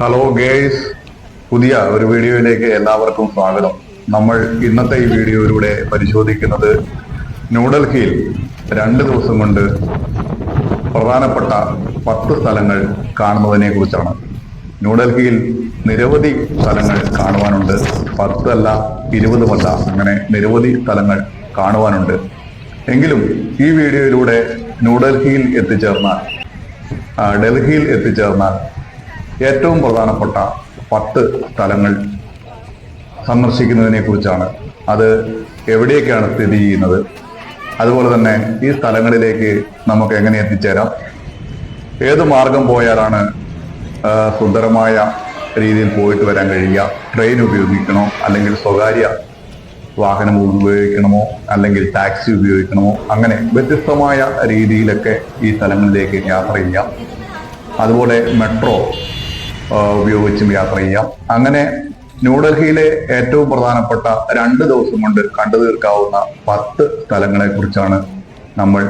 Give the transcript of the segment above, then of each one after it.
Hello guys പുതിയ ഒരു വീഡിയോയിലേക്ക് എല്ലാവർക്കും സ്വാഗതം. നമ്മൾ ഇന്നത്തെ ഈ വീഡിയോയിലൂടെ പരിശോധിക്കുന്നത് ന്യൂഡൽഹിയിൽ രണ്ട് ദിവസം കൊണ്ട് പ്രധാനപ്പെട്ട പത്ത് സ്ഥലങ്ങൾ കാണുന്നതിനെ കുറിച്ചാണ്. ന്യൂഡൽഹിയിൽ നിരവധി സ്ഥലങ്ങൾ കാണുവാനുണ്ട്. പത്തല്ല ഇരുപതുമല്ല അങ്ങനെ നിരവധി സ്ഥലങ്ങൾ കാണുവാനുണ്ട്. എങ്കിലും ഈ വീഡിയോയിലൂടെ ന്യൂഡൽഹിയിൽ എത്തിച്ചേർന്നാൽ ഡൽഹിയിൽ എത്തിച്ചേർന്നാൽ ഏറ്റവും പ്രധാനപ്പെട്ട പത്ത് സ്ഥലങ്ങൾ സന്ദർശിക്കുന്നതിനെ കുറിച്ചാണ് അത് എവിടെയൊക്കെയാണ് സ്ഥിതി ചെയ്യുന്നത്? അതുപോലെ തന്നെ ഈ സ്ഥലങ്ങളിലേക്ക് നമുക്ക് എങ്ങനെ എത്തിച്ചേരാം? ഏത് മാർഗം പോയാലാണ് സുന്ദരമായ രീതിയിൽ പോയിട്ട് വരാൻ കഴിയുക? ട്രെയിൻ ഉപയോഗിക്കണോ? അല്ലെങ്കിൽ സ്വകാര്യ വാഹനം ഉപയോഗിക്കണമോ? അല്ലെങ്കിൽ ടാക്സി ഉപയോഗിക്കണമോ? അങ്ങനെ വ്യത്യസ്തമായ രീതിയിലൊക്കെ ഈ സ്ഥലങ്ങളിലേക്ക് യാത്ര ചെയ്യാം. അതുപോലെ മെട്രോ ഉപയോഗിച്ചും യാത്ര ചെയ്യാം. അങ്ങനെ ന്യൂഡൽഹിയിലെ ഏറ്റവും പ്രധാനപ്പെട്ട രണ്ട് ദിവസം കൊണ്ട് കണ്ടു തീർക്കാവുന്ന പത്ത് സ്ഥലങ്ങളെ കുറിച്ചാണ് നമ്മൾ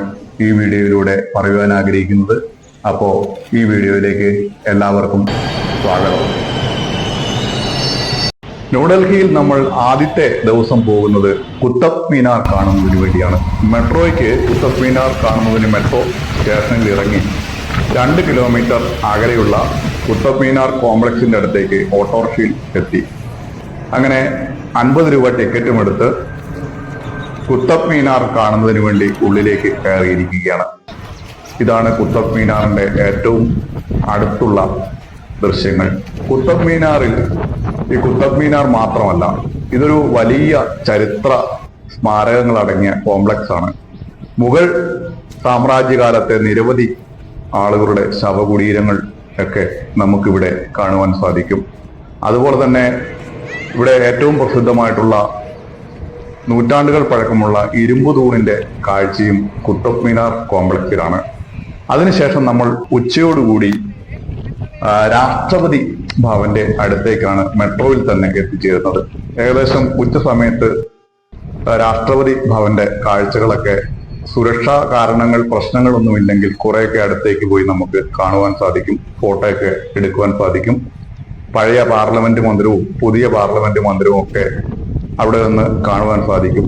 ഈ വീഡിയോയിലൂടെ പറയുവാൻ ആഗ്രഹിക്കുന്നത്. അപ്പോ ഈ വീഡിയോയിലേക്ക് എല്ലാവർക്കും സ്വാഗതം. ന്യൂഡൽഹിയിൽ നമ്മൾ ആദ്യത്തെ ദിവസം പോകുന്നത് കുത്തബ് മീനാർ കാണുന്നതിന് വേണ്ടിയാണ്. മെട്രോയ്ക്ക് കുത്തബ് മീനാർ കാണുന്നതിന് മെട്രോ സ്റ്റേഷനിൽ ഇറങ്ങി രണ്ട് കിലോമീറ്റർ അകലെയുള്ള കുത്തബ് മീനാർ കോംപ്ലക്സിന്റെ അടുത്തേക്ക് ഓട്ടോറിക്ഷയിൽ എത്തി. അങ്ങനെ അൻപത് രൂപ ടിക്കറ്റും എടുത്ത് കുത്തബ് മീനാർ കാണുന്നതിന് വേണ്ടി ഉള്ളിലേക്ക് കയറിയിരിക്കുകയാണ്. ഇതാണ് കുത്തബ് മീനാറിന്റെ ഏറ്റവും അടുത്തുള്ള ദൃശ്യങ്ങൾ. കുത്തബ് മീനാറിൽ ഈ കുത്തബ് മീനാർ മാത്രമല്ല ഇതൊരു വലിയ ചരിത്ര സ്മാരകങ്ങൾ അടങ്ങിയ കോംപ്ലക്സ് ആണ് മുഗൾ സാമ്രാജ്യകാലത്തെ നിരവധി ആളുകളുടെ ശവകുടീരങ്ങൾ ഒക്കെ നമുക്കിവിടെ കാണുവാൻ സാധിക്കും. അതുപോലെ തന്നെ ഇവിടെ ഏറ്റവും പ്രസിദ്ധമായിട്ടുള്ള നൂറ്റാണ്ടുകൾ പഴക്കമുള്ള ഇരുമ്പ് തൂണിന്റെ കാഴ്ചയും കുട്ടബ് മീനാർ കോംപ്ലക്സിലാണ്. അതിനുശേഷം നമ്മൾ ഉച്ചയോടുകൂടി രാഷ്ട്രപതി ഭവന്റെ അടുത്തേക്കാണ് മെട്രോയിൽ തന്നെ എത്തിച്ചേരുന്നത്. ഏകദേശം ഉച്ച സമയത്ത് രാഷ്ട്രപതി ഭവന്റെ കാഴ്ചകളൊക്കെ സുരക്ഷാ കാരണങ്ങൾ പ്രശ്നങ്ങളൊന്നുമില്ലെങ്കിൽ കുറെയൊക്കെ അടുത്തേക്ക് പോയി നമുക്ക് കാണുവാൻ സാധിക്കും ഫോട്ടോയൊക്കെ എടുക്കുവാൻ സാധിക്കും. പഴയ പാർലമെന്റ് മന്ദിരവും പുതിയ പാർലമെന്റ് മന്ദിരവും ഒക്കെ അവിടെ നിന്ന് കാണുവാൻ സാധിക്കും.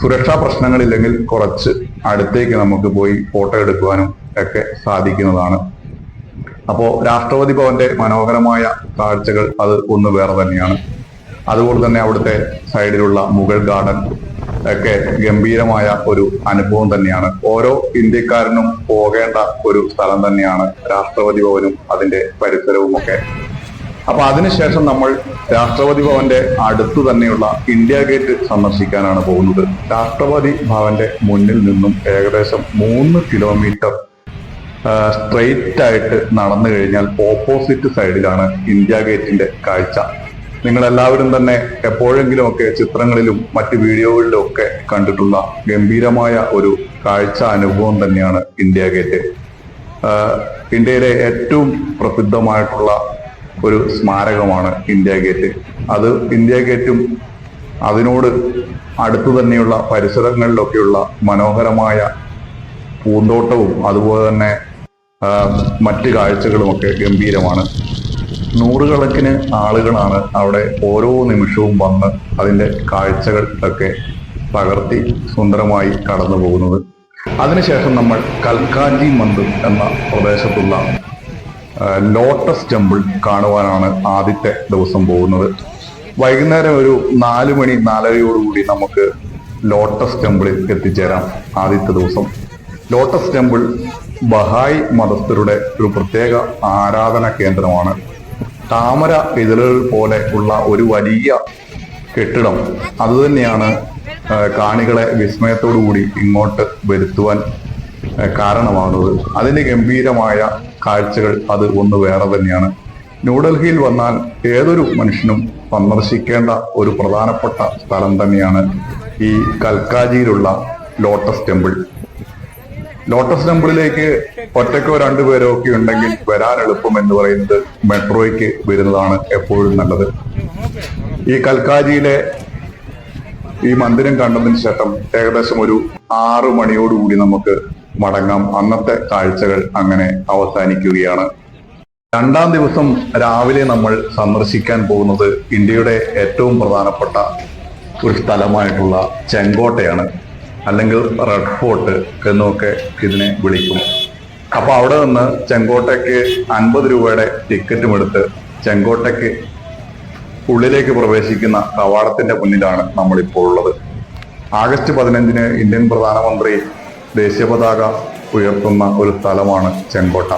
സുരക്ഷാ പ്രശ്നങ്ങളില്ലെങ്കിൽ കുറച്ച് അടുത്തേക്ക് നമുക്ക് പോയി ഫോട്ടോ എടുക്കുവാനും ഒക്കെ സാധിക്കുന്നതാണ്. അപ്പോൾ രാഷ്ട്രപതി ഭവന്റെ മനോഹരമായ കാഴ്ചകൾ അത് ഒന്ന് വേറെ തന്നെയാണ്. അതുപോലെ തന്നെ അവിടുത്തെ സൈഡിലുള്ള മുഗൾ ഗാർഡൻ ഒക്കെ ഗംഭീരമായ ഒരു അനുഭവം തന്നെയാണ്. ഓരോ ഇന്ത്യക്കാരനും പോകേണ്ട ഒരു സ്ഥലം തന്നെയാണ് രാഷ്ട്രപതി ഭവനും അതിന്റെ പരിസരവും ഒക്കെ. അപ്പൊ അതിനുശേഷം നമ്മൾ രാഷ്ട്രപതി ഭവന്റെ അടുത്തു തന്നെയുള്ള ഇന്ത്യ ഗേറ്റ് സന്ദർശിക്കാനാണ് പോകുന്നത്. രാഷ്ട്രപതി ഭവന്റെ മുന്നിൽ നിന്നും ഏകദേശം മൂന്ന് കിലോമീറ്റർ സ്ട്രെയിറ്റ് ആയിട്ട് നടന്നു കഴിഞ്ഞാൽ ഓപ്പോസിറ്റ് സൈഡിലാണ് ഇന്ത്യ ഗേറ്റിന്റെ കാഴ്ച. നിങ്ങൾ എല്ലാവരും തന്നെ എപ്പോഴെങ്കിലുമൊക്കെ ചിത്രങ്ങളിലും മറ്റ് വീഡിയോകളിലും ഒക്കെ കണ്ടിട്ടുള്ള ഗംഭീരമായ ഒരു കാഴ്ച അനുഭവം തന്നെയാണ് ഇന്ത്യ ഗേറ്റ്. ഇന്ത്യയിലെ ഏറ്റവും പ്രസിദ്ധമായിട്ടുള്ള ഒരു സ്മാരകമാണ് ഇന്ത്യ ഗേറ്റ്. അത് ഇന്ത്യ ഗേറ്റും അതിനോട് അടുത്തു തന്നെയുള്ള പരിസരങ്ങളിലൊക്കെയുള്ള മനോഹരമായ പൂന്തോട്ടവും അതുപോലെ തന്നെ മറ്റ് കാഴ്ചകളുമൊക്കെ ഗംഭീരമാണ്. നൂറുകണക്കിന് ആളുകളാണ് അവിടെ ഓരോ നിമിഷവും വന്ന് അതിന്റെ കാഴ്ചകൾ ഒക്കെ പകർത്തി സുന്ദരമായി കടന്നു പോകുന്നത്. അതിനുശേഷം നമ്മൾ കൽക്കാഞ്ചി മന്ദിർ എന്ന പ്രദേശത്തുള്ള ലോട്ടസ് ടെമ്പിൾ കാണുവാനാണ് ആദ്യത്തെ ദിവസം പോകുന്നത്. വൈകുന്നേരം ഒരു നാല് മണി നാലരയോടുകൂടി നമുക്ക് ലോട്ടസ് ടെമ്പിളിൽ എത്തിച്ചേരാം ആദ്യത്തെ ദിവസം. ലോട്ടസ് ടെമ്പിൾ ബഹായ് മതസ്ഥരുടെ ഒരു പ്രത്യേക ആരാധന കേന്ദ്രമാണ്. താമര ഇതളുകൾ പോലെ ഉള്ള ഒരു വലിയ കെട്ടിടം. അതുതന്നെയാണ് കാണികളെ വിസ്മയത്തോടു കൂടി ഇങ്ങോട്ട് വരുത്തുവാൻ കാരണമാകുന്നത്. അതിന്റെ ഗംഭീരമായ കാഴ്ചകൾ അത് ഒന്ന് വേറെ തന്നെയാണ്. ന്യൂഡൽഹിയിൽ വന്നാൽ ഏതൊരു മനുഷ്യനും സന്ദർശിക്കേണ്ട ഒരു പ്രധാനപ്പെട്ട സ്ഥലം തന്നെയാണ് ഈ കൽക്കാജിയിലുള്ള ലോട്ടസ് ടെമ്പിൾ. ലോട്ടസ് ടെമ്പിളിലേക്ക് ഒറ്റക്കോ രണ്ടുപേരോ ഒക്കെ ഉണ്ടെങ്കിൽ വരാൻ എളുപ്പം എന്ന് പറയുന്നത് മെട്രോയ്ക്ക് വരുന്നതാണ് എപ്പോഴും നല്ലത്. ഈ കൽക്കാജിയിലെ ഈ മന്ദിരം കണ്ടതിന് ശേഷം ഏകദേശം ഒരു ആറു മണിയോടുകൂടി നമുക്ക് മടങ്ങാം. അന്നത്തെ കാഴ്ചകൾ അങ്ങനെ അവസാനിക്കുകയാണ്. രണ്ടാം ദിവസം രാവിലെ നമ്മൾ സന്ദർശിക്കാൻ പോകുന്നത് ഇന്ത്യയുടെ ഏറ്റവും പ്രധാനപ്പെട്ട ഒരു സ്ഥലമായിട്ടുള്ള ചെങ്കോട്ടയാണ്. അല്ലെങ്കിൽ റെഡ് ഫോർട്ട് എന്നൊക്കെ ഇതിനെ വിളിക്കും. അപ്പോൾ അവിടെ നിന്ന് ചെങ്കോട്ടയ്ക്ക് അൻപത് രൂപയുടെ ടിക്കറ്റും എടുത്ത് ചെങ്കോട്ടയ്ക്ക് ഉള്ളിലേക്ക് പ്രവേശിക്കുന്ന കവാടത്തിന്റെ മുന്നിലാണ് നമ്മളിപ്പോൾ ഉള്ളത്. ആഗസ്റ്റ് പതിനഞ്ചിന് ഇന്ത്യൻ പ്രധാനമന്ത്രി ദേശീയ പതാക ഉയർത്തുന്ന ഒരു സ്ഥലമാണ് ചെങ്കോട്ട.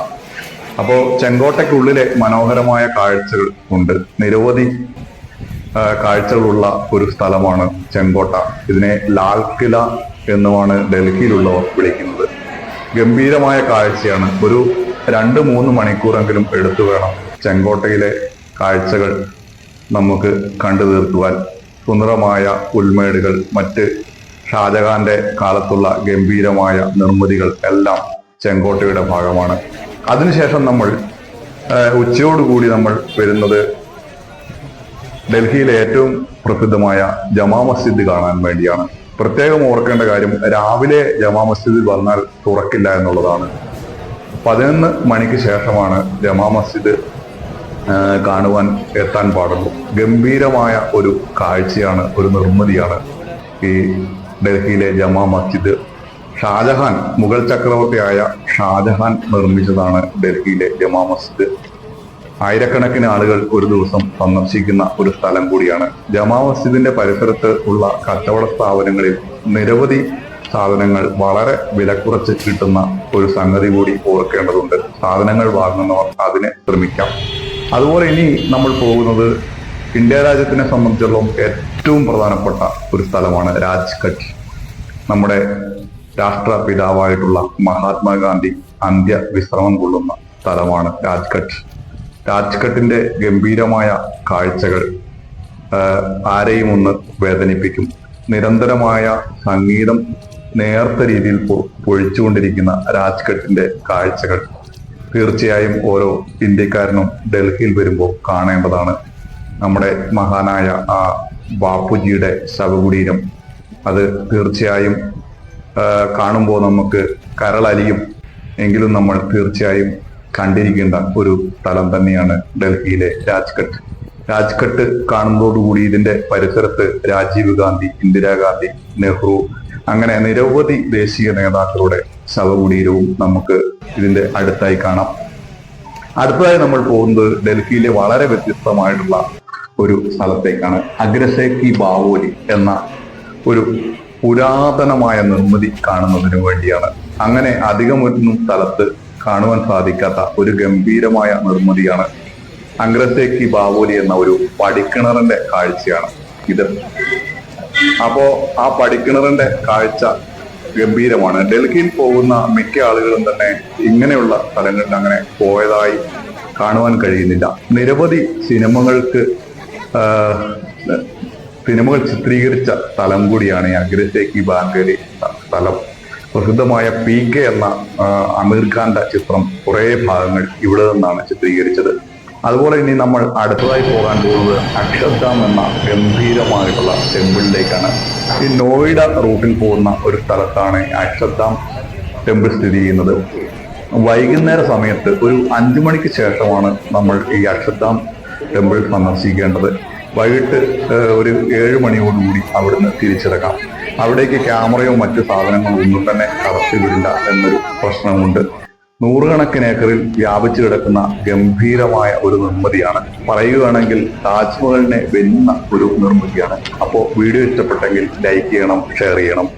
അപ്പോൾ ചെങ്കോട്ടയ്ക്കുള്ളിലെ മനോഹരമായ കാഴ്ചകൾ ഉണ്ട്. നിരവധി കാഴ്ചകളുള്ള ഒരു സ്ഥലമാണ് ചെങ്കോട്ട. ഇതിനെ ലാൽ കില എന്നുമാണ് ഡൽഹിയിലുള്ളവർ വിളിക്കുന്നത്. ഗംഭീരമായ കാഴ്ചയാണ്. ഒരു രണ്ട് മൂന്ന് മണിക്കൂറെങ്കിലും എടുത്തു വേണം ചെങ്കോട്ടയിലെ കാഴ്ചകൾ നമുക്ക് കണ്ടു തീർക്കുവാൻ. സുന്ദരമായ ഉൾമേടുകൾ മറ്റ് ഷാജഹാന്റെ കാലത്തുള്ള ഗംഭീരമായ നിർമ്മിതികൾ എല്ലാം ചെങ്കോട്ടയുടെ ഭാഗമാണ്. അതിനുശേഷം നമ്മൾ ഉച്ചയോടുകൂടി നമ്മൾ വരുന്നത് ഡൽഹിയിലെ ഏറ്റവും പ്രസിദ്ധമായ ജമാ മസ്ജിദ് കാണാൻ വേണ്ടിയാണ്. പ്രത്യേകം ഓർക്കേണ്ട കാര്യം രാവിലെ ജമാ മസ്ജിദിൽ വന്നാൽ തുറക്കില്ല എന്നുള്ളതാണ്. പതിനൊന്ന് മണിക്ക് ശേഷമാണ് ജമാ മസ്ജിദ് കാണുവാൻ എത്താൻ പാടുള്ളൂ. ഗംഭീരമായ ഒരു കാഴ്ചയാണ് ഒരു നിർമ്മിതിയാണ് ഈ ഡൽഹിയിലെ ജമാ മസ്ജിദ്. ഷാജഹാൻ മുഗൾ ചക്രവർത്തിയായ ഷാജഹാൻ നിർമ്മിച്ചതാണ് ഡൽഹിയിലെ ജമാ മസ്ജിദ്. ആയിരക്കണക്കിന് ആളുകൾ ഒരു ദിവസം സന്ദർശിക്കുന്ന ഒരു സ്ഥലം കൂടിയാണ്. ജമാ മസ്ജിദിന്റെ പരിസരത്ത് ഉള്ള കച്ചവട സ്ഥാപനങ്ങളിൽ നിരവധി സാധനങ്ങൾ വളരെ വിലക്കുറച്ച് കിട്ടുന്ന ഒരു സംഗതി കൂടി ഓർക്കേണ്ടതുണ്ട്. സാധനങ്ങൾ വാങ്ങുന്നവർ അതിനെ ശ്രമിക്കാം. അതുപോലെ ഇനി നമ്മൾ പോകുന്നത് ഇന്ത്യ രാജ്യത്തിനെ സംബന്ധിച്ചിടത്തോളം ഏറ്റവും പ്രധാനപ്പെട്ട ഒരു സ്ഥലമാണ് രാജ്ഘട്ട്. നമ്മുടെ രാഷ്ട്രപിതാവായിട്ടുള്ള മഹാത്മാഗാന്ധി അന്ത്യവിശ്രമം കൊള്ളുന്ന സ്ഥലമാണ് രാജ്ഘട്ട്. രാജ്ഘട്ടിന്റെ ഗംഭീരമായ കാഴ്ചകൾ ആരെയും ഒന്ന് വേദനിപ്പിക്കും. നിരന്തരമായ സംഗീതം നേർത്ത രീതിയിൽ പൊഴിച്ചുകൊണ്ടിരിക്കുന്ന രാജ്ഘട്ടിന്റെ കാഴ്ചകൾ തീർച്ചയായും ഓരോ ഇന്ത്യക്കാരനും ഡൽഹിയിൽ വരുമ്പോൾ കാണേണ്ടതാണ്. നമ്മുടെ മഹാനായ ആ ബാപ്പുജിയുടെ ശവകുടീരം അത് തീർച്ചയായും കാണുമ്പോൾ നമുക്ക് കരളലിയും. എങ്കിലും നമ്മൾ തീർച്ചയായും കണ്ടിരിക്കേണ്ട ഒരു സ്ഥലം തന്നെയാണ് ഡൽഹിയിലെ രാജ്ഘട്ട്. രാജ്ഘട്ട് കാണുന്നതോടുകൂടി ഇതിന്റെ പരിസരത്ത് രാജീവ് ഗാന്ധി ഇന്ദിരാഗാന്ധി നെഹ്റു അങ്ങനെ നിരവധി ദേശീയ നേതാക്കളുടെ ശവകുടീരവും നമുക്ക് ഇതിന്റെ അടുത്തായി കാണാം. അടുത്തതായി നമ്മൾ പോകുന്നത് ഡൽഹിയിലെ വളരെ വ്യത്യസ്തമായിട്ടുള്ള ഒരു സ്ഥലത്തേക്കാണ്. അഗ്രസേക്കി ബാവോലി എന്ന ഒരു പുരാതനമായ നിർമ്മിതി കാണുന്നതിന് വേണ്ടിയാണ്. അങ്ങനെ അധികമൊന്നും സ്ഥലത്ത് കാണുവാൻ സാധിക്കാത്ത ഒരു ഗംഭീരമായ നിർമ്മിതിയാണ് അംഗ്രത്തേക്ക് ബാവോലി എന്ന ഒരു പടിക്കിണറിന്റെ കാഴ്ചയാണ് ഇത്. അപ്പോ ആ പടിക്കിണറിന്റെ കാഴ്ച ഗംഭീരമാണ്. ഡൽഹിയിൽ പോകുന്ന മിക്ക ആളുകളും തന്നെ ഇങ്ങനെയുള്ള സ്ഥലങ്ങളിൽ അങ്ങനെ പോയതായി കാണുവാൻ കഴിയുന്നില്ല. നിരവധി സിനിമകൾക്ക് സിനിമകൾ ചിത്രീകരിച്ച സ്ഥലം കൂടിയാണ് ഈ അഗ്രത്തേക്ക് ബാങ്കേരി സ്ഥലം. പ്രസിദ്ധമായ പി കെ എന്ന അമീർ ഖാന്റെ ചിത്രം കുറേ ഭാഗങ്ങൾ ഇവിടെ നിന്നാണ് ചിത്രീകരിച്ചത്. അതുപോലെ ഇനി നമ്മൾ അടുത്തതായി പോകാൻ പോകുന്നത് അക്ഷർധാം എന്ന ഗംഭീരമായിട്ടുള്ള ടെമ്പിളിലേക്കാണ്. ഈ നോയിഡ റൂട്ടിൽ പോകുന്ന ഒരു സ്ഥലത്താണ് അക്ഷർധാം ടെമ്പിൾ സ്ഥിതി ചെയ്യുന്നത്. വൈകുന്നേര സമയത്ത് ഒരു അഞ്ചു മണിക്ക് ശേഷമാണ് നമ്മൾ ഈ അക്ഷർധാം ടെമ്പിൾ സന്ദർശിക്കേണ്ടത്. വൈകിട്ട് ഒരു ഏഴ് മണിയോടുകൂടി അവിടുന്ന് തിരിച്ചിറങ്ങാം. അവിടേക്ക് ക്യാമറയോ മറ്റു സാധനങ്ങളോ ഒന്നും തന്നെ കടത്തിവിടില്ല എന്നൊരു പ്രശ്നമുണ്ട്. നൂറുകണക്കിന് ഏക്കറിൽ വ്യാപിച്ചു കിടക്കുന്ന ഗംഭീരമായ ഒരു നിർമ്മിതിയാണ്. പറയുകയാണെങ്കിൽ താജ്മഹലിനെ വെന്ന ഒരു നിർമ്മിതിയാണ്. അപ്പോൾ വീഡിയോ ഇഷ്ടപ്പെട്ടെങ്കിൽ ലൈക്ക് ചെയ്യണം ഷെയർ ചെയ്യണം.